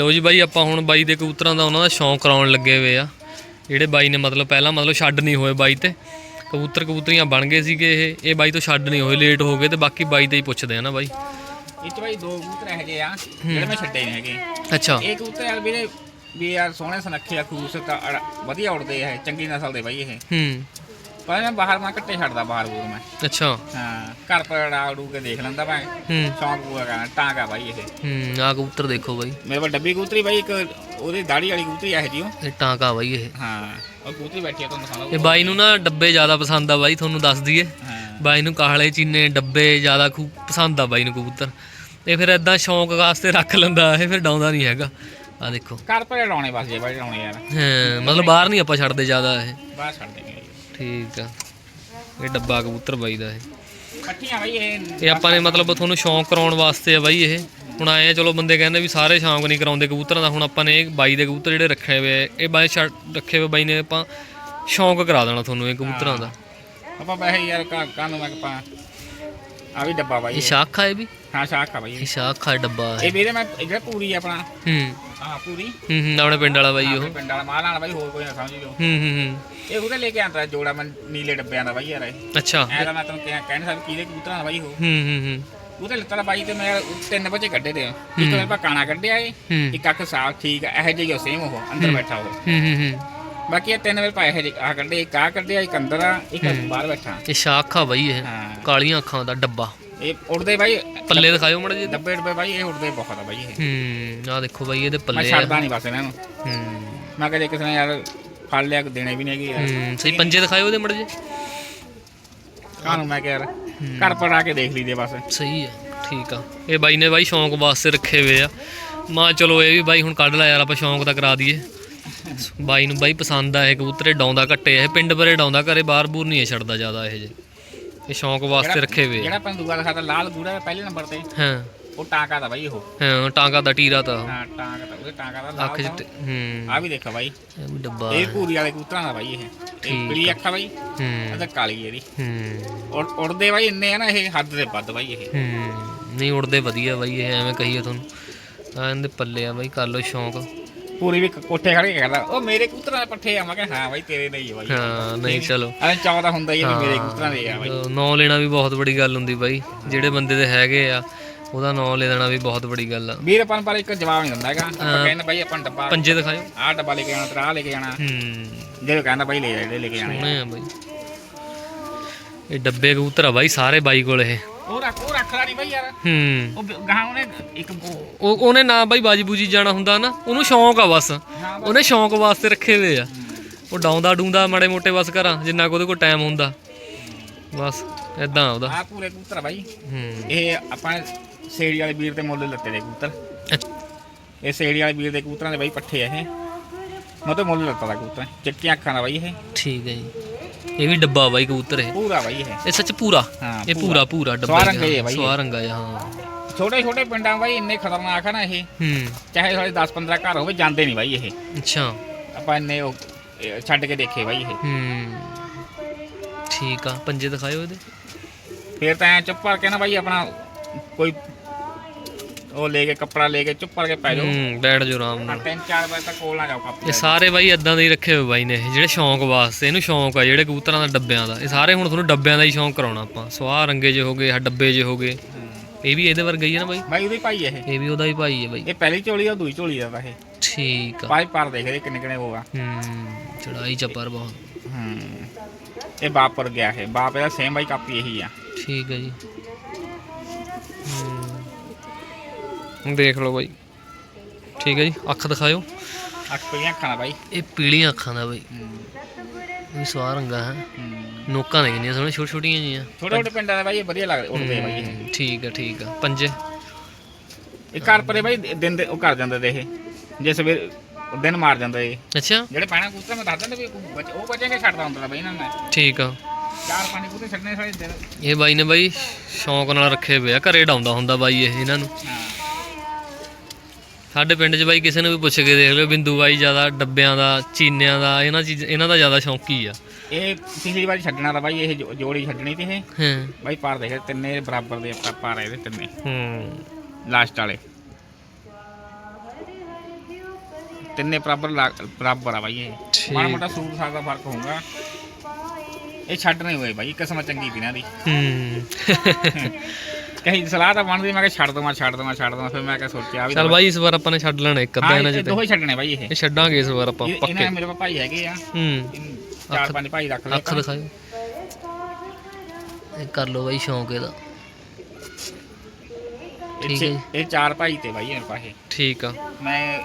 ਲੋ ਜੀ ਬਾਈ ਆਪਾਂ ਹੁਣ ਬਾਈ ਦੇ ਕਬੂਤਰਾਂ ਦਾ ਉਹਨਾਂ ਦਾ ਸ਼ੌਂਕ ਕਰਾਉਣ ਲੱਗੇ ਹੋਏ ਆ। ਜਿਹੜੇ ਬਾਈ ਨੇ ਮਤਲਬ ਪਹਿਲਾਂ ਮਤਲਬ ਛੱਡ ਨਹੀਂ ਹੋਏ ਬਾਈ ਤੇ। ਕਬੂਤਰ ਕਬੂਤਰੀਆਂ ਬਣ ਗਏ ਸੀਗੇ ਇਹ। ਇਹ ਬਾਈ ਤੋਂ ਛੱਡ ਨਹੀਂ ਹੋਏ ਲੇਟ ਹੋ ਗਏ ਤੇ ਬਾਕੀ ਬਾਈ ਤੇ ਹੀ ਪੁੱਛਦੇ ਆ ਨਾ ਬਾਈ। ਇਹ ਚ ਬਾਈ ਦੋ ਕਬੂਤਰ ਹੈਗੇ ਆ ਜਿਹੜੇ ਮੈਂ ਛੱਡੇ ਨੇ ਹੈਗੇ। ਅੱਛਾ। ਇਹ ਕਬੂਤਰ ਯਾਰ ਵੀਰੇ ਵੀ ਯਾਰ ਸੋਹਣੇ ਸੁਨੱਖੇ ਆ ਖੂਸ ਤਾਂ ਅੜ- ਵਧੀਆ ਉੜਦੇ ਆ ਇਹ, ਚੰਗੀ ਨਸਲ ਦੇ ਬਾਈ ਇਹ। ਹੂੰ। ਪਰ ਮੈਂ ਬਾਹਰ ਮੈਂ ਕੱਟੇ ਛੱਡਦਾ ਬਾਹਰ ਬੂਰ ਮੈਂ। ਅੱਛਾ। ਹਾਂ ਘਰ ਪਰ ਉਡੂ ਕੇ ਦੇਖ ਲੈਂਦਾ ਮੈਂ ਹੂੰ। ਸ਼ੌਂਕ ਪੂਰਾ ਕਰਨਾ ਟਾਂਗਾ ਬਾਈ ਇਹ। ਹੂੰ ਆ ਕਬੂਤਰ ਦੇਖੋ ਬਾਈ। ਮੇਰੇ ਕੋਲ ਡੱਬੀ ਕਬੂਤਰੀ ਬਾਈ ਇੱਕ ਉਹਦੀ ਦਾੜੀ ਵਾਲੀ ਕਬੂਤਰੀ ਆ ਜੀ ਉਹ। ਇਹ ਟਾਂਕਾ ਬਾਈ ਇਹ। ਹਾਂ ਉਹ ਕਬੂਤਰੀ ਬੈਠੀ ਆ ਤੁਹਾਨੂੰ ਦਿਖਾ ਇਹ ਬਾਈ ਨੂੰ ਨਾ ਡੱਬੇ ਜ਼ਿਆਦਾ ਪਸੰਦ ਆ ਬਾਈ ਤੁਹਾਨੂੰ ਦੱਸ ਦਈਏ। ਹਾਂ। ਬਾਈ ਨੂੰ ਕਾਲੇ ਚੀਨੇ ਡੱਬੇ ਜ਼ਿਆਦਾ ਖੂ ਪਸੰਦ ਆ ਬਾਈ ਨੂੰ ਕਬੂਤਰ। ਇਹ ਫਿਰ ਐਦਾਂ ਸ਼ੌਂਕ ਵਾਸਤੇ ਰੱਖ ਲੈਂਦਾ ਇਹ ਫਿਰ ਡਾਉਂਦਾ ਨਹੀਂ ਹੈਗਾ। ਆ ਦੇਖੋ। ਘਰ ਪਰ ਲਾਉਣੇ ਬਸ ਜੇ ਬਾਈ ਲਾਉਣੇ ਯਾਰ। ਹਾਂ ਮਤਲਬ ਬਾਹਰ ਨਹੀਂ ਆਪਾਂ ਛੱਡਦੇ ਜ਼ਿਆਦਾ ਇਹ। ਬਾਹਰ ਛੱਡ ਠੀਕ ਆ। ਇਹ ਡੱਬਾ ਕਬੂਤਰ ਬਾਈ ਦਾ ਇਹ। ਇਕੱਠੀਆਂ ਬਾਈ ਇਹ ਇਹ ਆਪਾਂ ਨੇ ਮਤਲਬ ਤੁਹਾਨੂੰ ਸ਼ੌਂਕ ਕਰਾਉਣ ਵਾਸਤੇ ਆ ਬਾਈ ਇਹ। ਹੁਣ ਆਏ ਆ ਚਲੋ ਬੰਦੇ ਕਹਿੰਦੇ ਵੀ ਸਾਰੇ ਸ਼ੌਂਕ ਨਹੀਂ ਕਰਾਉਂਦੇ ਕਬੂਤਰਾਂ ਦਾ। ਹੁਣ ਆਪਾਂ ਨੇ ਇਹ ਬਾਈ ਦੇ ਕਬੂਤਰ ਜਿਹੜੇ ਰੱਖੇ ਹੋਏ ਆ, ਇਹ ਬਾਈ ਛੱਡ ਰੱਖੇ ਹੋਏ ਬਾਈ ਨੇ ਆਪਾਂ ਸ਼ੌਂਕ ਕਰਾ ਦੇਣਾ ਤੁਹਾਨੂੰ ਇਹ ਕਬੂਤਰਾਂ ਦਾ। ਆਪਾਂ ਵੈਸੇ ਯਾਰ ਕਾ ਕਾਨੂੰ ਮੈਂ ਆਪਾਂ ਆ ਵੀ ਡੱਬਾ ਬਾਈ ਇਹ ਇਹ। ਸ਼ਾਖ ਇਹ ਵੀ? ਹਾਂ ਸ਼ਾਖ ਬਾਈ ਇਹ। ਇਹ। ਸ਼ਾਖ ਡੱਬਾ ਇਹ ਇਹ ਵੀਰੇ ਮੈਂ ਜਿਹੜਾ ਪੂਰੀ ਆਪਣਾ। ਹੂੰ। ਹਾਂ ਪੂਰੀ। ਹੂੰ ਹੂੰ ਆਪਣੇ ਪਿੰਡ ਵਾਲਾ ਬਾਈ ਉਹ। ਆਪਣੇ ਪਿੰਡ ਵਾਲਾ ਮਾਲ ਵਾਲਾ ਬਾਈ ਹੋਰ ਕੋਈ ਨਾ ਸਮਝ ਲਿਓ। ਹੂੰ ਹੂੰ ਹੂੰ। ਇਹ ਉਹਦੇ ਲੈ ਕੇ ਆਂਦਾ ਜੋੜਾ ਮੈਂ ਨੀਲੇ ਡੱਬਿਆਂ ਦਾ ਬਾਈ ਯਾਰ ਇਹ। ਅੱਛਾ। ਐ ਤਾਂ ਮੈਂ ਤੈਨੂੰ ਕਿਹਾ ਕਹਿਣ ਸਾਹਿਬ ਕਿਹਦੇ ਕਬੂਤਰਾਂ ਦਾ ਬਾਈ ਉਹ। ਹੂੰ ਹੂੰ ਹੂੰ। ਉਹਦੇ ਲੱਤਾਂ ਬਾਈ ਤੇ ਮੈਂ ਤਿੰਨ ਵਜੇ ਕੱਢੇ ਦੇ ਆ। ਇੱਕ ਮੇਰੇ ਪਾ ਕਾਣਾ ਕੱਢਿਆ ਏ ਹੂੰ। ਇੱਕ ਅੱਖ ਸਾਫ਼ ਠੀਕ ਆ ਇਹੋ ਜਿਹੀ ਸੇਮ ਉਹ ਅੰਦਰ ਬੈਠਾ ਉਹ। ਹੂੰ ਹੂੰ ਹੂੰ। ਬਾਕੀ ਇਹ ਤਿੰਨ ਮੇਰੇ ਪਾ ਇਹੋ ਜਿਹੇ ਆ ਕੱਢੇ ਇੱਕ ਆ ਕੱਢਿਆ ਇੱਕ ਅੰਦਰ ਆ ਇੱਕ ਬਾਹਰ ਬੈਠਾ। ਇਹ ਸ਼ਾਖ ਬਾਈ ਇਹ। ਹਾਂ। ਕਾਲੀਆਂ ਅੱਖਾਂ ਦਾ ਡੱਬਾ। ਇਹ ਉੜਦੇ ਬਾਈ। ਪੱਲੇ ਦਿਖਾਇਓ ਮੜਾ ਜੀ ਡੱਬੇ ਡੱਬੇ ਬਾਈ ਇਹ ਉੜਦੇ ਬਹੁਤ ਆ ਬਾਈ ਇਹ। ਹੂੰ ਆ ਦੇਖੋ ਬਾਈ ਇਹਦੇ ਮੈਂ ਪੱਲੇ ਆ। ਛੱਡਦਾ ਨਹੀਂ ਬਸ ਇਹਨਾਂ ਨੂੰ। ਹੂੰ। ਮੈਂ ਕਦੇ ਕਿਸੇ ਨੇ ਯਾਰ ਫੜ ਲਿਆ ਕਿ ਦੇਣੇ ਵੀ ਨਹੀਂ ਹੈਗੇ ਯਾਰ। ਹੂੰ ਸਹੀ ਪੰਜੇ ਦਿਖਾਇਓ ਇਹਦੇ ਮੜਾ ਜੀ ਕਾਹਨੂੰ ਮੈਂ ਕਿਹਾ ਯਾਰ? ਘਰ ਪਰ ਆ ਕੇ ਦੇਖ ਲਈਦੇ ਬਸ। ਸਹੀ ਹੈ ਠੀਕ ਆ। ਇਹ ਬਾਈ ਨੇ ਬਾਈ ਸ਼ੌਂਕ ਵਾਸਤੇ ਰੱਖੇ ਹੋਏ ਆ। ਮਾ ਚਲੋ ਇਹ ਵੀ ਬਾਈ ਹੁਣ ਕੱਢ ਲਿਆ ਯਾਰ ਆਪਾਂ ਸ਼ੌਂਕ ਤਾਂ ਕਰਾ ਦਈਏ। ਬਾਈ ਨੂੰ ਬਾਈ ਪਸੰਦ ਆ ਇਹ ਕਬੂਤਰੇ ਡਾਉਂਦਾ ਘੱਟੇ ਆ। ਇਹ ਪਿੰਡ ਬਰੇ ਡਾਉਂਦਾ ਘਰੇ ਬਾਹਰ ਬੂਰ ਨਹੀਂ ਇਹ ਛੱਡਦਾ ਜ਼ਿਆਦਾ ਇਹ ਜੇ। ਇਹ ਸ਼ੌਂਕ ਵਾਸਤੇ ਰੱਖੇ ਹੋਏ ਜਿਹੜਾ ਆਪਾਂ ਦੂਆ ਦਿਖਾਤਾ ਲਾਲ ਗੂੜਾ ਪਹਿਲੇ ਨੰਬਰ ਤੇ। ਹਾਂ। ਉਹ ਟਾਂਕਾ ਦਾ ਬਾਈ ਉਹ। ਹਾਂ ਟਾਂਗਾ ਦਾ ਟੀਰਾ ਤਾਂ। ਹਾਂ ਟਾਂਕਾ ਦਾ ਉਹਦੇ ਟਾਂਕਾ ਦਾ ਅੱਖ ਲਾਲ ਚ ਹੂੰ। ਆ ਵੀ ਦੇਖੋ ਬਾਈ। ਇਹ ਵੀ ਡੱਬਾ ਇਹ ਪੂਰੀ ਵਾਲੇ ਕਬੂਤਰਾਂ ਦਾ ਬਾਈ ਇਹ। ਇਹ ਪੀਲੀ ਅੱਖਾਂ ਬਾਈ। ਹੂੰ। ਇਹਦਾ ਕਾਲੀ ਇਹਦੀ। ਹੂੰ। ਉੜ- ਉੜਦੇ ਬਾਈ ਇੰਨੇ ਆ ਨਾ ਇਹ ਹੱਦ ਦੇ ਵੱਧ ਬਾਈ ਇਹ। ਹੂੰ। ਨਹੀਂ ਉੜਦੇ ਵਧੀਆ ਬਾਈ ਇਹ ਐਵੇਂ ਕਹੀਏ ਤੁਹਾਨੂੰ। ਆ ਇਹਦੇ ਪੱਲੇ ਆ ਬਾਈ ਕਰ ਲਓ ਸ਼ੌਂਕ। ਪੂਰੀ ਵੀ ਕੋਠੇ ਖੜ ਕੇ ਕਰਦਾ ਉਹ ਮੇਰੇ ਕਬੂਤਰਾਂ ਦੇ ਪੱਠੇ ਆ। ਮੈਂ ਕਿਹਾ ਹਾਂ ਬਾਈ ਤੇਰੇ ਨਹੀਂ ਬਾਈ। ਹਾਂ ਨਹੀਂ ਚਲੋ। ਐਂ ਚਾਹ ਤਾਂ ਹੁੰਦਾ ਹੀ ਆ ਵੀ ਮੇਰੇ ਕਬੂਤਰਾਂ ਦੇ ਆ ਬਾਈ। ਨਾਂ ਲੈਣਾ ਵੀ ਬਹੁਤ ਬੜੀ ਗੱਲ ਹੁੰਦੀ ਬਾਈ। ਜਿਹੜੇ ਬੰਦੇ ਦੇ ਹੈਗੇ ਆ ਉਹਦਾ ਨਾਂ ਲੈ ਦੇਣਾ ਵੀ ਬਹੁਤ ਬੜੀ ਗੱਲ ਆ। ਵੀਰ ਆਪਾਂ ਪਰ ਇੱਕ ਜਵਾਬ ਨਹੀਂ ਦਿੰਦਾ ਹੈਗਾ। ਆਪਾਂ ਕਹਿੰਦੇ ਬਾਈ ਆਪਾਂ ਡੱਬਾ ਪੰਜੇ ਦਿਖਾਇਓ। ਆਹ ਡੱਬਾ ਲੈ ਕੇ ਆਣਾ ਤੇਰਾ ਲੈ ਕੇ ਆਣਾ ਹੂੰ। ਜਿਹੜੇ ਕਹਿੰਦਾ ਬਾਈ ਲੈ ਜਾ ਲੈ ਕੇ ਆਣੇ ਸੋਹਣੇ ਆ ਬਾਈ। ਇਹ ਡੱਬੇ ਕਬੂਤਰ ਆ ਬਾਈ ਸਾਰੇ ਬਾਈ ਕੋਲ ਇਹ। ਉਹ ਰੱਖ ਉਹ ਰੱਖ ਨਹੀਂ ਬਾਈ ਯਾਰ। ਹੂੰ। ਉਹ ਗਾਂ ਉਹਨੇ ਇੱਕ ਉਹ ਉਹਨੇ ਨਾ ਬਾਈ ਬਾਜੀ ਬੂਜੀ ਜਾਣਾ ਹੁੰਦਾ ਨਾ ਉਹਨੂੰ ਸ਼ੌਂਕ ਆ ਬਸ। ਹਾਂ ਉਹਨੇ ਸ਼ੌਂਕ ਵਾਸਤੇ ਰੱਖੇ ਹੋਏ ਆ। ਉਹ ਡਾਉਂਦਾ ਡੂੰਦਾ ਮਾੜੇ ਮੋਟੇ ਬਸ ਕਰਾਂ ਜਿੰਨਾ ਕੁ ਉਹਦੇ ਕੋਲ ਟਾਈਮ ਹੁੰਦਾ। ਬਸ ਐਦਾਂ ਉਹਦਾ। ਆਹ ਪੂਰੇ ਕਬੂਤਰ ਆ ਬਾਈ। ਹੂੰ। ਇਹ ਆਪਾਂ ਸੇੜੀ ਵਾਲੇ ਵੀਰ ਤੇ ਮੁੱਲ ਲੱਤੇ ਦੇ ਕਬੂਤਰ ਅੱਛ- ਇਹ ਸੇੜੀ ਵਾਲੇ ਵੀਰ ਦੇ ਕਬੂਤਰਾਂ ਦੇ ਬਾਈ ਪੱਠੇ ਆ ਇਹ। ਮੈਂ ਤਾਂ ਮੁੱਲ ਲੱਤਾ ਦਾ ਕਬੂਤਰ ਚਿੱਟੀਆਂ ਅੱਖਾਂ ਦਾ ਬਾਈ ਇਹ। ਠੀਕ ਹੈ ਜੀ। ਇਹ ਵੀ ਡੱਬਾ ਬਾਈ ਕਬੂਤਰ ਇਹ। ਪੂਰਾ ਬਾਈ ਇਹ। ਇਹ ਸੱਚ ਪੂਰਾ? ਹਾਂ ਇਹ ਪੂਰਾ। ਪੂਰਾ ਡੱਬਾ ਸਵਾਹ ਰੰਗਾ ਹੀ ਹੈ ਬਾਈ ਇਹ। ਸਵਾਹ ਰੰਗਾ ਜਿਹਾ, ਹਾਂ। ਛੋਟੇ ਛੋਟੇ ਪਿੰਡਾਂ ਬਾਈ ਇੰਨੇ ਖਤਰਨਾਕ ਆ ਨਾ ਇਹ। ਹੂੰ। ਚਾਹੇ ਸਾਡੇ 10 15 ਘਰ ਹੋਵੇ ਜਾਂਦੇ ਨਹੀਂ ਬਾਈ ਇਹ। ਅੱਛਾ। ਆਪਾਂ ਇੰਨੇ ਉਹ ਛੱਡ ਕੇ ਦੇਖੇ ਬਾਈ ਇਹ। ਹੂੰ। ਠੀਕ ਆ ਪੰਜੇ ਦਿਖਾਇਓ ਇਹਦੇ। ਫਿਰ ਤਾਂ ਐ ਚੁੱਪ ਕਰਕੇ ਨਾ ਬਾਈ ਆਪਣਾ ਕੋਈ ਉਹ ਲੈ ਕੇ ਕੱਪੜਾ ਲੈ ਕੇ ਚੁੱਪ ਕਰਕੇ ਪੈ ਜਾਓ। ਹੂੰ ਬੈਠ ਜਾਓ ਆਰਾਮ ਹਾਂ, ਨਾਲ ਤਿੰਨ ਚਾਰ ਵਜੇ ਤੱਕ ਕੋਲ ਨਾ ਜਾਓ ਕੱਪ ਇਹ ਸਾਰੇ ਬਾਈ ਇਦਾਂ ਦੇ ਹੀ ਰੱਖੇ ਹੋਏ ਬਾਈ ਨੇ ਜਿਹੜੇ ਸ਼ੌਂਕ ਵਾਸਤੇ ਇਹਨੂੰ ਸ਼ੌਂਕ ਆ ਜਿਹੜੇ ਕਬੂਤਰਾਂ ਦਾ ਡੱਬਿਆਂ ਦਾ। ਇਹ ਸਾਰੇ ਹੁਣ ਤੁਹਾਨੂੰ ਡੱਬਿਆਂ ਦਾ ਹੀ ਸ਼ੌਂਕ ਕਰਾਉਣਾ ਆਪਾਂ। ਸਵਾਹ ਰੰਗੇ ਜੇ ਹੋਗੇ ਆ ਡੱਬੇ ਜੇ ਹੋਗੇ ਇਹ ਵੀ ਇਹਦੇ ਵਰਗਾ ਹੀ ਆ ਨਾ ਬਾਈ? ਬਾਈ ਉਹਦੀ ਭਾਈ ਇਹ। ਇਹ ਵੀ ਉਹਦਾ ਹੀ ਭਾਈ ਹੈ ਬਾਈ। ਇਹ ਪਹਿਲੀ ਝੋਲੀ ਆ ਦੂਜੀ ਝੋਲੀ ਦਾ ਵਾ ਇਹ। ਠੀਕ ਆ। ਪਾਈ ਪਰ ਦੇਖਦੇ ਕਿੰਨੇ ਕਿੰਨੇ ਹੋਗਾ ਹੂੰ ਚੜਾਈ ਚੱਪਰ ਬਹੁਤ। ਹੂੰ। ਇਹ ਬਾਪ ਪਰ ਗਿਆ ਹੈ ਬਾਪ ਇਹਦਾ ਸੇਮ ਬਾਈ ਕਾਪੀ ਇਹੀ ਆ। ਠੀਕ ਹੈ ਜੀ। ਦੇਖ ਲਓ ਬਾਈ। ਠੀਕ ਹੈ ਜੀ ਅੱਖ ਦਿਖਾਇਓ। ਅੱਖ ਪਈਆਂ ਅੱਖਾਂ ਦਾ ਬਾਈ। ਇਹ ਪੀਲੀਆਂ ਅੱਖਾਂ ਦਾ ਬਾਈ। ਹੂੰ। ਇਹ ਵੀ ਸਵਾਹ ਰੰਗਾ ਹੈ। ਹੂੰ। ਨੋਕਾਂ ਨੇ ਕਿੰਨੀਆਂ ਸੋਹਣੀਆਂ ਛੋਟੀਆਂ ਛੋਟੀਆਂ ਜੀਆਂ ਛੋਟੇ ਛੋਟੇ ਪਿੰਡਾਂ ਦੇ ਬਾਈ ਇਹ ਵਧੀਆ ਲੱਗਦੇ ਉੱਡਦੇ ਬਾਈ ਇਹ। ਹੂੰ, ਠੀਕ ਠੀਕ ਆ ਪੰਜੇ। ਇਹ ਘਰ ਪਰੇ ਬਾਈ ਦਿਨ ਦੇ ਉਹ ਕਰ ਜਾਂਦੇ ਤੇ ਇਹ। ਜੇ ਸਵੇਰ ਦਿਨ ਮਾਰ ਜਾਂਦਾ ਇਹ। ਅੱਛਾ। ਜਿਹੜੇ ਪੈਣਾ ਕੂਤਰ ਮੈਂ ਦੱਸ ਦਿੰਦਾ ਵੀ ਬਚ- ਉਹ ਬਚੇ ਕੇ ਛੱਡਦਾ ਹੁੰਦਾ ਬਾਈ ਇਹਨਾਂ ਨੇ ਠੀਕ ਆ। ਚਾਰ ਪੰਜ ਕੂਤੇ ਛੱਡਣੇ ਸਾਰੇ ਦਿਨ। ਇਹ ਬਾਈ ਨੇ ਬਾਈ ਸ਼ੌਂਕ ਨਾਲ ਰੱਖੇ ਹੋਏ ਆ। ਘਰੇ ਡਾਉਂਦਾ ਹੁੰਦਾ ਬਾਈ ਇਹ ਇਹਨਾਂ ਨੂੰ। ਹਾਂ। ਸਾਡੇ ਪਿੰਡ 'ਚ ਬਾਈ ਕਿਸੇ ਨੂੰ ਵੀ ਪੁੱਛ ਕੇ ਦੇਖ ਲਿਓ ਬਿੰਦੂ ਬਾਈ ਜ਼ਿਆਦਾ ਡੱਬਿਆਂ ਦਾ ਚੀਨਿਆਂ ਦਾ ਇਹਨਾਂ ਚੀਜ਼ ਇਹਨਾਂ ਦਾ ਜ਼ਿਆਦਾ ਸ਼ੌਂਕੀ ਆ। ਇਹ ਪਿਛਲੀ ਵਾਰੀ ਛੱਡਣਾ ਤਾਂ ਬਾਈ ਇਹ ਜੋ- ਜੋੜੀ ਛੱਡਣੀ ਤੇ ਇਹ। ਹਾਂ। ਬਾਈ ਪਾਰ ਦੇਖ ਤਿੰਨੇ ਬਰਾਬਰ ਦੇ ਆਪਾਂ ਪਾਰ ਇਹਦੇ ਤਿੰਨੇ। ਹੂੰ। ਲਾਸਟ ਵਾਲੇ। ਤਿੰਨੇ ਬਰਾਬਰ ਲਾ- ਬਰਾਬਰ ਆ ਬਾਈ ਇਹ। ਠੀਕ। ਮਾੜਾ ਮੋਟਾ ਸੂਟ ਸਾਗ ਦਾ ਫ਼ਰਕ ਹੋਊਗਾ। ਇਹ ਛੱਡ ਨਹੀਂ ਹੋਏ ਬਾਈ ਕਿਸਮਤ ਚੰਗੀ ਪੀਣਾ ਦੀ। ਹੂੰ। ਕਹੀ ਸਲਾਹ ਤਾਂ ਬਣਦੀ ਮੈਂ ਕਿਹਾ ਛੱਡ ਦਵਾਂ ਛੱਡ ਦਵਾਂ ਛੱਡ ਦਵਾਂ ਫਿਰ ਮੈਂ ਕਿਹਾ ਸੋਚਿਆ ਵੀ ਚੱਲ ਬਾਈ ਇਸ ਵਾਰ ਆਪਾਂ ਨੇ ਛੱਡ ਲੈਣਾ ਇੱਕ ਅੱਧਾ ਇਹਨਾਂ ਇਹ ਚ ਤੇ। ਦੋਹੇ ਛੱਡਣੇ ਬਾਈ ਇਹ। ਇਹ ਛੱਡਾਂਗੇ ਇਸ ਵਾਰ ਆਪਾਂ ਇਹਨਾਂ ਪੱਕੇ। ਦੇ ਮੇਰੇ ਕੋਲ ਭਾਈ ਹੈਗੇ ਆ। ਹੂੰ। ਇਹਨੂੰ ਚਾਰ ਪੰਜ ਭਾਈ ਰੱਖ ਲਏ ਅੱਖ ਦਿਖਾਓ ਇਹ ਕਰ ਲਓ ਬਾਈ ਸ਼ੌਂਕ ਇਹਦਾ। ਠੀਕ ਹੈ। ਇਹ ਚਾਰ ਭਾਈ ਤੇ ਬਾਈ ਮੇਰੇ ਪਾਸੇ ਠੀਕ ਆ। ਮੈਂ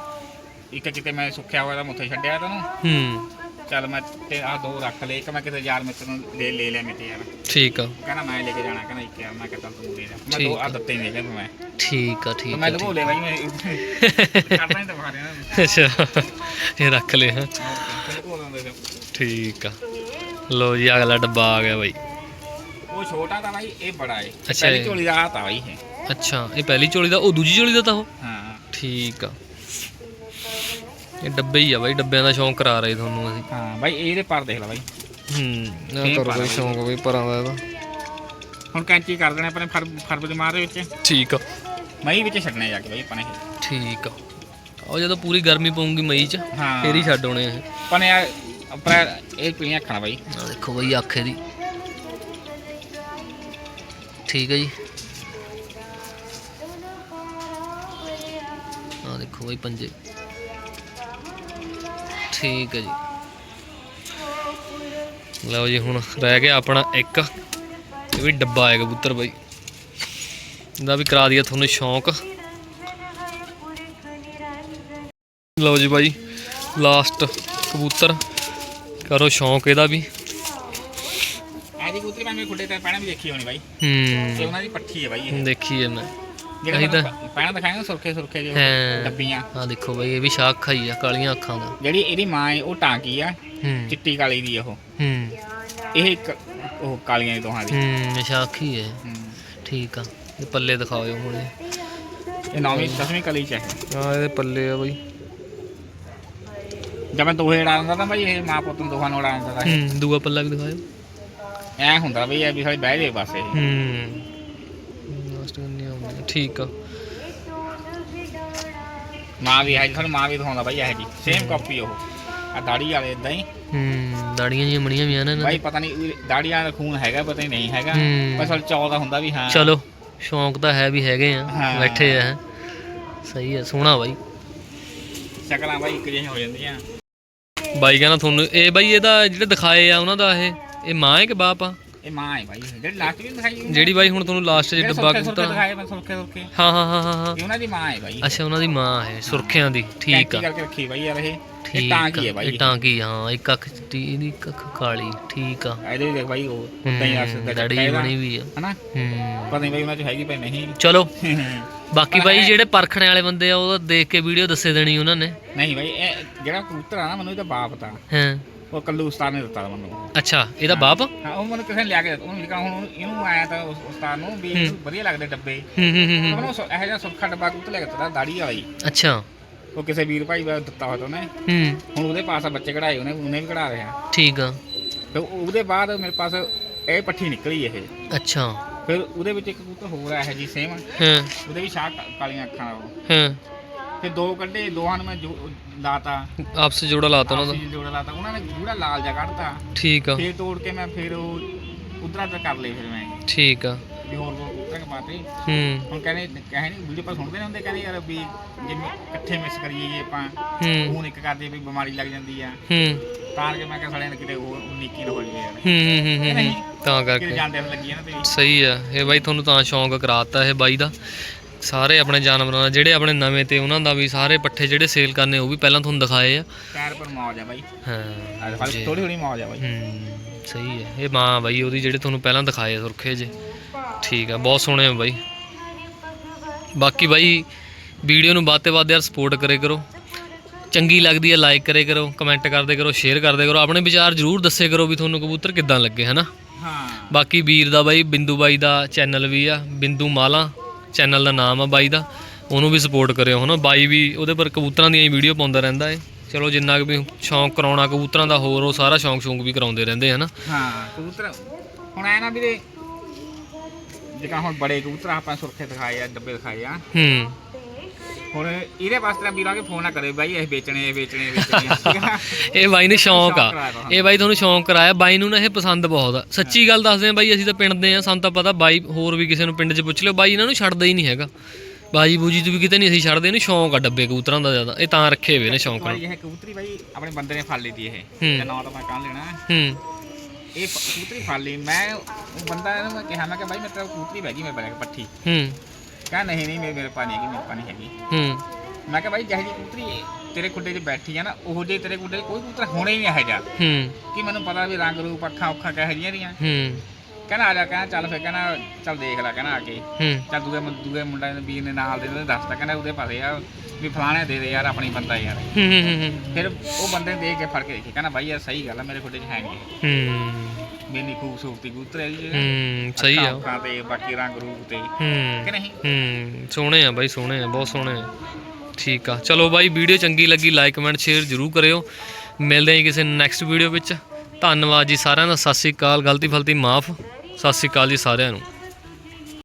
ਇੱਕ ਕਿਤੇ ਮੈਂ ਸੁੱਖਿਆ ਹੋਇਆ ਦਾ ਮੁੱਥੇ ਛੱਡਿਆ ਤੈਨੂੰ ਹੂੰ। ਚੱਲ ਮੈਂ ਤੇ ਆ ਦੋ ਰੱਖ ਲਏ ਇੱਕ ਮੈਂ ਕਿਤੇ ਯਾਰ ਮਿੱਤਰ ਨੂੰ ਲੈ ਲੈ ਲਿਆ ਮੇਰੇ ਯਾਰ ਠੀਕ ਆ। ਕਹਿੰਦਾ ਮੈਂ ਲੈ ਕੇ ਜਾਣਾ ਕਹਿੰਦਾ ਇੱਕ ਯਾਰ ਮੈਂ ਕਿਹਾ ਚੱਲ ਤੂੰ ਲੈ ਜਾ। ਮੈਂ ਦੋ ਆ। ਦਿੱਤੇ ਨੇ ਕਹਿੰਦਾ ਮੈਂ। ਠੀਕ ਆ ਠੀਕ ਮੈਂ ਆ ਠੀਕ ਲੈ ਬਾਈ ਮੈਂ। ਕਰਦਾ ਤਾਂ ਅੱਛਾ ਇਹ ਰੱਖ ਲਏ ਹਾਂ। ਠੀਕ ਆ। ਲੋ ਜੀ ਅਗਲਾ ਡੱਬਾ ਆ ਗਿਆ ਬਾਈ। ਉਹ ਛੋਟਾ ਤਾਂ ਬਾਈ ਇਹ ਬੜਾ ਏ। ਅੱਛਾ। ਇਹ- ਝੋਲੀ ਦਾ ਆ ਤਾਂ ਬਾਈ ਇਹ। ਅੱਛਾ ਇਹ ਪਹਿਲੀ ਚੋਲੀ ਦਾ ਉਹ ਦੂਜੀ ਚੋਲੀ ਦਾ ਤਾਂ ਉਹ? ਹਾਂ। ਠੀਕ ਆ। ਇਹ ਡੱਬੇ ਹੀ ਆ ਬਾਈ ਡੱਬਿਆਂ ਦਾ ਸ਼ੌਂਕ ਕਰਾ ਰਹੇ ਤੁਹਾਨੂੰ ਅਸੀਂ। ਹਾਂ ਬਾਈ ਇਹਦੇ ਪਰ ਦੇਖ ਲੈ ਬਾਈ। ਹੂੰ ਆ ਇਹ ਕਰੋ ਪਾ ਕੋਈ ਲਓ ਸ਼ੌਂਕ ਕੋਈ ਪਰਾਂ ਦਾ ਇਹਦਾ। ਹੁਣ ਕੈਂਚੀ ਕਰ ਦੇਣੇ ਆਪਣੇ ਫਰ ਫਰਵਰੀ ਮਾਰ ਦੇ ਵਿੱਚ। ਠੀਕ ਆ। ਮਈ ਵਿੱਚ ਛੱਡਣੇ ਜਾ ਕੇ ਬਾਈ ਆਪਣੇ ਇਹ। ਠੀਕ ਆ। ਉਹ ਜਦੋਂ ਪੂਰੀ ਗਰਮੀ ਪਊਗੀ ਮਈ ਚ ਹਾਂ। ਫੇਰ ਹੀ ਛੱਡ ਆਉਣੇ ਇਹ। ਆਪਣੇ ਆ ਅਪ੍ਰੈਲ ਇਹ ਪੀਣੀਆਂ ਅੱਖਾਂ ਬਾਈ। ਆ ਦੇਖੋ ਬਈ ਅੱਖ ਇਹਦੀ। ਠੀਕ ਹੈ ਜੀ। ਆ ਦੇਖੋ ਬਈ ਪੰਜੇ। ਠੀਕ ਹੈ ਜੀ। ਲਓ ਜੀ ਹੁਣ ਰਹਿ ਗਿਆ ਆਪਣਾ ਇੱਕ। ਇਹ ਵੀ ਡੱਬਾ ਹੈ ਕਬੂਤਰ ਬਾਈ। ਇਹਦਾ ਵੀ ਕਰਾ ਦਈਏ ਤੁਹਾਨੂੰ ਸ਼ੌਂਕ। ਲਓ ਜੀ ਬਾਈ ਲਾਸਟ ਕਬੂਤਰ। ਕਰੋ ਸ਼ੌਂਕ ਇਹਦਾ ਵੀ। ਐਦੀ ਕੁੱਤਰੀ ਮੈਂ ਖੁੱਡੇ ਤੇ ਪੈਣਾ ਵੀ ਦੇਖੀ ਹੋਣੀ ਬਾਈ। ਤੇ ਹੂੰ ਉਹਨਾਂ ਦੀ ਪੱਠੀ ਹੈ ਬਾਈ ਇਹ। ਦੇਖੀਏ ਮੈਂ। ਜਿਹੜੇ ਇਹੀ ਤਾਂ- ਪੈਣਾ ਦਿਖਾਏਗਾ ਸੁਰਖੇ ਸੁਰਖੇ ਜਿਹੇ ਹਾਂ। ਡੱਬੀਆਂ। ਆ ਦੇਖੋ ਬਈ ਇਹ ਵੀ ਸ਼ਾਖ ਖਾਈ ਆ ਕਾਲੀਆਂ ਅੱਖਾਂ ਦਾ। ਜਿਹੜੀ ਇਹਦੀ ਮਾਂ ਹੈ ਉਹ ਟਾਂਕੀ ਆ ਹੂੰ। ਚਿੱਟੀ ਕਾਲੀ ਦੀ ਉਹ। ਹੂੰ। ਇਹ ਇੱਕ ਉਹ ਕਾਲੀਆਂ ਦੀ ਦੋਹਾਂ ਦੀ। ਹੂੰ ਸ਼ਾਖ ਹੀ ਹੈ ਹੂੰ। ਠੀਕ ਆ ਇਹ ਪੱਲੇ ਦਿਖਾਓ ਹੁਣ। ਇਹ ਨੌਵੀਂ ਦਸਵੀਂ ਕਲੀ ਚ ਹੈ। ਆ ਇਹਦੇ ਪੱਲੇ ਆ ਬਈ। ਜਦ ਮੈਂ ਦੋਹੇ ਉਡਾ ਦਿੰਦਾ ਤਾਂ ਬਾਈ ਇਹ ਮਾਂ ਪੁੱਤ ਨੂੰ ਦੋਹਾਂ ਨੂੰ ਉਡਾ ਦਿੰਦਾ ਹੂੰ ਦੂਆ ਪੱਲਾ ਵੀ ਦਿਖਾਓ ਐ ਹੁੰਦਾ ਬਈ ਇਹ ਵੀ ਸਾਡੀ ਬਹਿ ਜੇ ਬਸ ਇਹ। ਹੂੰ। ਠੀਕ ਆ। ਮਾਂ ਵੀ ਹੈ ਤੁਹਾਨੂੰ ਮਾਂ ਵੀ ਦਿਖਾਉਂਦਾ ਬਾਈ ਇਹ ਜੀ ਸੇਮ ਕਾਪੀ ਉਹ। ਆ ਦਾੜੀ ਵਾਲੇ ਇਦਾਂ ਹੀ। ਹੂੰ ਦਾੜੀਆਂ ਜੀਆਂ ਬਣੀਆਂ ਵੀ ਆ ਨਾ ਇਹਨਾਂ ਬਾਈ ਪਤਾ ਨਹੀਂ ਦਾੜੀ ਵਾਲਾ ਖੂਨ ਹੈਗਾ ਪਤਾ ਨਹੀਂ ਨਹੀਂ ਹੈਗਾ। ਹੂੰ। ਬਸ ਚੌ ਦਾ ਹੁੰਦਾ ਵੀ ਹਾਂ। ਚਲੋ ਸ਼ੌਂਕ ਤਾਂ ਹੈ ਵੀ ਹੈਗੇ ਆ ਹਾਂ। ਬੈਠੇ ਆ। ਸਹੀ ਆ ਸੋਹਣਾ ਬਾਈ। ਸ਼ਕਲਾਂ ਬਾਈ ਇੱਕ ਜਿਹੀਆਂ ਹੋ ਜਾਂਦੀਆਂ। ਬਾਈ ਕਹਿੰਦਾ ਤੁਹਾਨੂੰ ਇਹ ਬਾਈ ਇਹਦਾ ਜਿਹੜੇ ਦਿਖਾਏ ਆ ਉਹਨਾਂ ਦਾ ਇਹ ਇਹ ਮਾਂ ਹੈ ਕਿ ਬਾਪ ਆ? ਇਹ ਮਾਂ ਹੈ ਬਾਈ ਜਿਹੜੀ ਲਾਸਟ ਵੀ ਦਿਖਾਈ ਹੋਈ ਨਾ, ਜਿਹੜੀ ਬਾਈ ਹੁਣ ਤੁਹਾਨੂੰ ਲਾਸਟ 'ਚ ਡੱਬਾ ਦਿਖਾਏ ਮੈਂ ਸੁਰਖੇ ਸੁਰਖੇ। ਹਾਂ ਹਾਂ ਹਾਂ ਹਾਂ ਇਹ ਉਹਨਾਂ ਦੀ ਮਾਂ ਹੈ ਬਾਈ। ਅੱਛਾ ਉਹਨਾਂ ਦੀ ਮਾਂ ਹੈ ਸੁਰਖਿਆਂ ਦੀ। ਠੀਕ ਆ। ਕਰਕੇ ਰੱਖੀ ਬਾਈ ਯਾਰ ਇਹ। ਠੀਕ ਟਾਂਕੀ ਹੈ ਬਾਈ ਇਹ ਟਾਂਕੀ ਹਾਂ ਇੱਕ ਅੱਖ ਚਿੱਟੀ ਇਹਦੀ ਇੱਕ ਅੱਖ ਕਾਲੀ ਠੀਕ ਆ। ਇਹਦੇ ਦੇਖ ਬਾਈ ਉਹ ਉਦਾਂ ਹੀ ਅਸ ਹੂੰ, ਦਾੜੀ ਬਣੀ ਵੀ ਆ। ਹਨਾ? ਹੂੰ। ਪਤਾ ਨਹੀਂ ਬਾਈ ਉਹਨਾਂ ਚ ਹੈਗੀ ਪਰ ਨਹੀਂ। ਚਲੋ। ਬਾਕੀ ਬਾਈ ਜਿਹੜੇ ਪਰਖਣੇ ਵਾਲੇ ਬੰਦੇ ਆ ਉਹ ਦੇਖ ਕੇ ਵੀਡੀਓ ਦੱਸੇ ਦੇਣੀ ਉਹਨਾਂ ਨੇ। ਨਹੀਂ ਬਾਈ ਇਹ ਜਿਹੜਾ ਕਬੂਤਰ ਆ ਨਾ ਮੈਨੂੰ ਇਹਦਾ ਬਾਪ ਤਾਂ। ਹਾਂ। ਉਹ ਕੱਲੂ ਉਸਤਾਦ ਨੇ ਦਿੱਤਾ ਮੈਨੂੰ। ਅੱਛਾ ਇਹਦਾ ਬਾਪ? ਹਾਂ। ਉਹ ਮੈਨੂੰ ਕਿਸੇ ਨੇ ਲਿਆ ਕੇ ਦਿੱਤਾ। ਉਹਨੂੰ ਲਿਖਾ ਹੁਣ ਇਹਨੂੰ ਆਇਆ ਤਾਂ ਉਸ ਉਸਤਾਦ ਨੂੰ ਵੀ ਵਧੀਆ ਲੱਗਦੇ ਡੱਬੇ। ਹੂੰ ਹੂੰ ਹੂੰ, ਹੂੰ। ਉਹਨੂੰ ਸੁ- ਇਹੋ ਜਿਹਾ ਸੁੱਖਾ ਡੱਬਾ ਕਬੂਤਰ ਲੈ ਕੇ ਦਿੱਤਾ ਦਾੜੀ ਵਾਲਾ। ਹੀ ਅੱਛਾ। ਉਹ ਕਿਸੇ ਵੀਰ ਭਾਈ ਦਾ ਦਿੱਤਾ ਹੋਇਆ ਤਾਂ ਉਹਨੇ। ਹੂੰ। ਹੁਣ ਉਹਦੇ ਪਾਸ ਆ ਬੱਚੇ ਕਢਾਏ ਉਹਨੇ ਉਹਨੇ ਵੀ ਕਢਾ ਰਿਹਾ ਠੀਕ ਆ। ਤੇ ਉਹਦੇ ਬਾਅਦ ਮੇਰੇ ਪਾਸ ਇਹ ਪੱਠੀ ਨਿਕਲੀ ਇਹ। ਅੱਛਾ। ਫਿਰ ਉਹਦੇ ਵਿੱਚ ਇੱਕ ਕਬੂਤਰ ਹੋਰ ਆਇਆ ਜੀ ਸੇਮ ਹਾਂ। ਉਹਦੇ ਵੀ ਸ਼ਾਹ ਕਾਲੀਆਂ ਅੱਖਾਂ ਨਾਲ। ਉਹ ਹਾਂ। ਫਿਰ ਦੋ ਕੱਢੇ ਦੋਹਾਂ ਨੂੰ ਮੈਂ ਜੋ- ਲਾਤਾ। ਆਪਸ 'ਚ ਜੋੜਾ ਲਾਤਾ ਉਹਨਾਂ ਦਾ। ਜੋੜਾ ਲਾਤਾ। ਉਹਨਾਂ ਨੇ ਪੂਰਾ ਲਾਲ ਜਿਹਾ ਕੱਢਤਾ। ਠੀਕ ਆ। ਫਿਰ ਤੋੜ ਕੇ ਮੈਂ ਫਿਰ ਉਹ ਉਧਰਾਂ ਤੇ ਕਰ ਲਏ ਫਿਰ ਮੈਂ। ਠੀਕ ਆ। ਵੀ ਹੋਰ ਹੋਰ ਕਬੂਤਰ ਕੇ ਪਾਤੇ। ਹੂੰ। ਹੁਣ ਕਹਿੰਦੇ ਕਹੇ ਨਹੀਂ ਵੀਡੀਓ ਪਰ ਸੁਣਦੇ ਨੇ ਹੁੰਦੇ ਕਹਿੰਦੇ ਯਾਰ ਵੀ ਜਿਵੇਂ ਇਕੱਠੇ ਮਿਸ ਕਰੀਏ ਜੇ ਆਪਾਂ। ਹੂੰ। ਹੁਣ ਇੱਕ ਕਰਦੇ ਵੀ ਬਿਮਾਰੀ ਲੱਗ ਜਾਂਦੀ ਆ। ਹੂੰ। ਤਾਂ ਕਿ ਮੈਂ ਕਿਹਾ ਸਾਲਿਆਂ ਨੇ ਕਿਤੇ ਉਹ ਨਿੱਕੀ ਨਾ ਹੋ ਜਾਵੇ ਯਾਰ। ਹੂੰ ਹੂੰ, ਹੂੰ ਹੂੰ, ਨਹੀਂ। ਹੂੰ। ਤਾਂ ਕਿਤੇ ਕਰਕੇ। ਜਾਂਦੇ ਨੂੰ ਲੱਗੀ ਆ ਨਾ ਤੇਰੀ ਸਹੀ ਆ। ਇਹ ਬਾਈ ਤੁਹਾਨੂੰ ਤਾਂ ਸ਼ੌਂਕ ਕਰਾਤਾ ਇਹ ਬਾਈ ਦਾ। ਸਾਰੇ ਆਪਣੇ ਜਾਨਵਰਾਂ ਦਾ ਜਿਹੜੇ ਆਪਣੇ ਨਵੇਂ ਤੇ ਉਹਨਾਂ ਦਾ ਵੀ ਸਾਰੇ ਪੱਠੇ ਜਿਹੜੇ ਸੇਲ ਕਰਨੇ ਉਹ ਵੀ ਪਹਿਲਾਂ ਤੁਹਾਨੂੰ ਦਿਖਾਏ ਆ। ਪੈਰ ਪਰ ਮੌਜ ਆ ਬਾਈ। ਹਾਂ ਅੱਜ ਜੀ। ਥੋੜੀ ਥੋੜੀ ਮੌਜ ਆ ਬਾਈ। ਹੂੰ ਸਹੀ ਹੈ। ਇਹ ਮਾਂ ਬਾਈ ਉਹਦੀ ਜਿਹੜੇ ਤੁਹਾਨੂੰ ਪਹਿਲਾਂ ਦਿਖਾਏ ਆ ਸੁਰਖੇ ਜੇ। ਠੀਕ ਆ ਬਹੁਤ ਸੋਹਣੇ ਆ ਬਾਈ। ਬਾਕੀ ਬਾਈ ਵੀਡੀਓ ਨੂੰ ਵੱਧ ਤੇ ਵੱਧ ਯਾਰ ਸਪੋਰਟ ਕਰੇ ਕਰੋ। ਚੰਗੀ ਲੱਗਦੀ ਹੈ ਲਾਈਕ ਕਰੇ ਕਰੋ ਕਮੈਂਟ ਕਰਦੇ ਕਰੋ ਸ਼ੇਅਰ ਕਰਦੇ ਕਰੋ। ਆਪਣੇ ਵਿਚਾਰ ਜਰੂਰ ਦੱਸੇ ਕਰੋ ਵੀ ਤੁਹਾਨੂੰ ਕਬੂਤਰ ਕਿੱਦਾਂ ਲੱਗੇ ਹਨਾ? ਹਾਂ। ਬਾਕੀ ਵੀਰ ਦਾ ਬਾਈ ਬਿੰਦੂ ਬਾਈ ਦਾ ਚੈਨਲ ਵੀ ਆ ਬਿੰਦੂ ਮਾਲਾ। ਚੈਨਲ ਦਾ ਨਾਮ ਆ ਬਾਈ ਦਾ ਉਹਨੂੰ ਵੀ ਸਪੋਰਟ ਕਰਿਓ ਹਨਾ? ਬਾਈ ਵੀ ਉਹਦੇ ਪਰ ਕਬੂਤਰਾਂ ਦੀਆਂ ਹੀ ਵੀਡੀਓ ਪਾਉਂਦਾ ਰਹਿੰਦਾ ਏ। ਚਲੋ ਜਿੰਨਾ ਕੁ ਵੀ ਸ਼ੌਂਕ ਕਰਾਉਣਾ ਕਬੂਤਰਾਂ ਦਾ ਹੋਰ ਉਹ ਸਾਰਾ ਸ਼ੌਂਕ ਸ਼ੌਂਕ ਵੀ ਕਰਾਉਂਦੇ ਰਹਿੰਦੇ ਹਨਾ? ਹਾਂ ਕਬੂਤਰ ਹੁਣ ਆਇਆ ਨਾ ਵੀਰੇ ਜਿੱਦਾਂ ਹੁਣ ਬੜੇ ਕਬੂਤਰ ਆਪਾਂ ਸੁਰਖੇ ਦਿਖਾਏ ਆ ਡੱਬੇ ਦਿਖਾਏ ਆ। ਹੂੰ। ਹੁਣ ਇਹਦੇ ਵਾਸਤੇ ਵੀਰਾਂ ਕੇ ਫੋਨ ਨਾ ਕਰੇ ਬਾਈ ਇਹ ਵੇਚਣੇ ਇਹ ਵੇਚਣੇ ਇਹ ਵੇਚਣੇ? ਇਹ ਬਾਈ ਨੇ ਸ਼ੌਂਕ ਆ। ਇਹ ਬਾਈ ਤੁਹਾਨੂੰ ਸ਼ੌਂਕ ਕਰਾਇਆ। ਬਾਈ ਨੂੰ ਨਾ ਇਹ ਪਸੰਦ ਬਹੁਤ ਆ। ਸੱਚੀ ਗੱਲ ਦੱਸਦੇ ਆ ਬਾਈ ਅਸੀਂ ਤਾਂ ਪਿੰਡ ਦੇ ਆ ਸਾਨੂੰ ਤਾਂ ਪਤਾ ਬਾਈ ਹੋਰ ਵੀ ਕਿਸੇ ਨੂੰ ਪਿੰਡ 'ਚ ਪੁੱਛ ਲਿਓ। ਬਾਈ ਇਹਨਾਂ ਨੂੰ ਛੱਡਦਾ ਹੀ ਨਹੀਂ ਹੈਗਾ। ਬਾਜੀ ਬੂਜੀ ਤੋਂ ਵੀ ਕਿਤੇ ਨਹੀਂ ਅਸੀਂ ਛੱਡਦੇ ਇਹਨੂੰ ਸ਼ੌਂਕ ਆ ਡੱਬੇ ਕਬੂਤਰਾਂ ਦਾ ਜ਼ਿਆਦਾ। ਇਹ ਤਾਂ ਰੱਖੇ ਹੋਏ ਨੇ ਸ਼ੌਂਕ ਨਾਲ। ਬਾਈ ਇਹ ਕਬੂਤਰੀ ਬਾਈ ਆਪਣੇ ਬੰਦੇ ਨੇ ਫੜ ਲਈ ਤੀ ਇਹ। ਤੇ ਨਾਂ ਤਾਂ ਮੈਂ ਕੱਲ ਲੈਣਾ। ਹੂੰ। ਇਹ ਕਬੂਤਰੀ ਫੜ ਲਈ। ਮੈਂ ਉਹ ਬੰਦਾ ਇਹਨੂੰ ਕਿਹਾ ਮੈਂ ਕਿ ਬਾਈ ਮੇਰੇ ਕੋਲ ਕਬੂਤਰੀ ਬਹਿ ਗਈ ਮੇਰੇ ਬੈਗ ਪੱਠੀ। ਹੂੰ। ਕਹਾ ਨਹੀਂ ਨਹੀਂ ਮੇਰੇ ਮੇਰੇ ਪਾਣੀ ਹੈਗੀ ਮੇਰੇ ਪਾਣੀ ਹੈਗੀ। ਹੂੰ। ਮੈਂ ਕਿਹਾ ਬਾਈ ਜਿਹੀ ਜਿਹੀ ਕਬੂਤਰੀ ਤੇਰੇ ਖੁੱਡੇ 'ਚ ਬੈਠੀ ਆ ਨਾ ਉਹ ਜੇ ਤੇਰੇ ਖੁੱਡੇ 'ਚ ਕੋਈ ਕਬੂਤਰ ਹੋਣਾ ਹੀ ਨਹੀਂ ਇਹੋ ਜਿਹਾ। ਹੂੰ। ਕਿ ਮੈਨੂੰ ਪਤਾ ਵੀ ਰੰਗ ਰੂਪ ਅੱਖਾਂ ਉੱਖਾਂ ਕਿਹੋ ਜਿਹੀਆਂ ਦੀਆਂ। ਹੂੰ। ਕਹਿੰਦਾ ਆ ਜਾ ਕਹਿੰਦਾ ਚੱਲ ਫਿਰ ਕਹਿੰਦਾ ਚੱਲ ਦੇਖ ਲੈ ਕਹਿੰਦਾ ਆ ਕੇ। ਹੂੰ। ਚੱਲ ਦੂਏ ਮੁੰ- ਦੂਏ ਮੁੰਡਾ ਨੇ ਵੀਰ ਨੇ ਨਾਲ ਦੇ ਉਹਨੇ ਦੱਸਤਾ ਕਹਿੰਦਾ ਉਹਦੇ ਪਾਸੇ ਆ। ਵੀ ਫਲਾਣੇ ਦੇ ਦੇ ਯਾਰ ਆਪਣੀ ਬੰਦਾ ਯਾਰ। ਹੂੰ ਹੂੰ ਹੂੰ ਫਿਰ ਉਹ ਬੰਦੇ ਨੇ ਦੇਖ ਕੇ ਫੜ ਕੇ ਦੇਖੀ ਕਹਿੰਦਾ ਬਾਈ ਯਾਰ ਸਹੀ ਗੱਲ ਆ ਮੇਰੇ ਖੁੱਡੇ 'ਚ ਹੈ ਨਹੀਂ। ਇਹ। ਹੂੰ ਮੇਰੀ ਖੂਬਸੂਰਤੀ ਕਬੂਤਰ ਹੈ ਜੀ ਹੂੰ ਸਹੀ ਆ। ਅੱਖਾਂ ਤੇ ਬਾਕੀ ਰੰਗ ਰੂਪ ਤੇ। ਹੂੰ ਕਿ ਨਹੀਂ? ਹੂੰ ਸੋਹਣੇ ਆ ਬਾਈ ਸੋਹਣੇ ਆ ਬਹੁਤ ਸੋਹਣੇ ਆ। ਠੀਕ ਆ। ਚਲੋ ਬਾਈ ਵੀਡੀਓ ਚੰਗੀ ਲੱਗੀ ਲਾਈਕ ਕਮੈਂਟ ਸ਼ੇਅਰ ਜ਼ਰੂਰ ਕਰਿਓ। ਮਿਲਦੇ ਹਾਂ ਜੀ ਕਿਸੇ ਨੈਕਸਟ ਵੀਡੀਓ ਵਿੱਚ। ਧੰਨਵਾਦ ਜੀ ਸਾਰਿਆਂ ਦਾ। ਸਤਿ ਸ੍ਰੀ ਅਕਾਲ। ਗਲਤੀ ਫਲਤੀ ਮਾਫ। ਸਤਿ ਸ੍ਰੀ ਅਕਾਲ ਜੀ ਸਾਰਿਆਂ ਨੂੰ।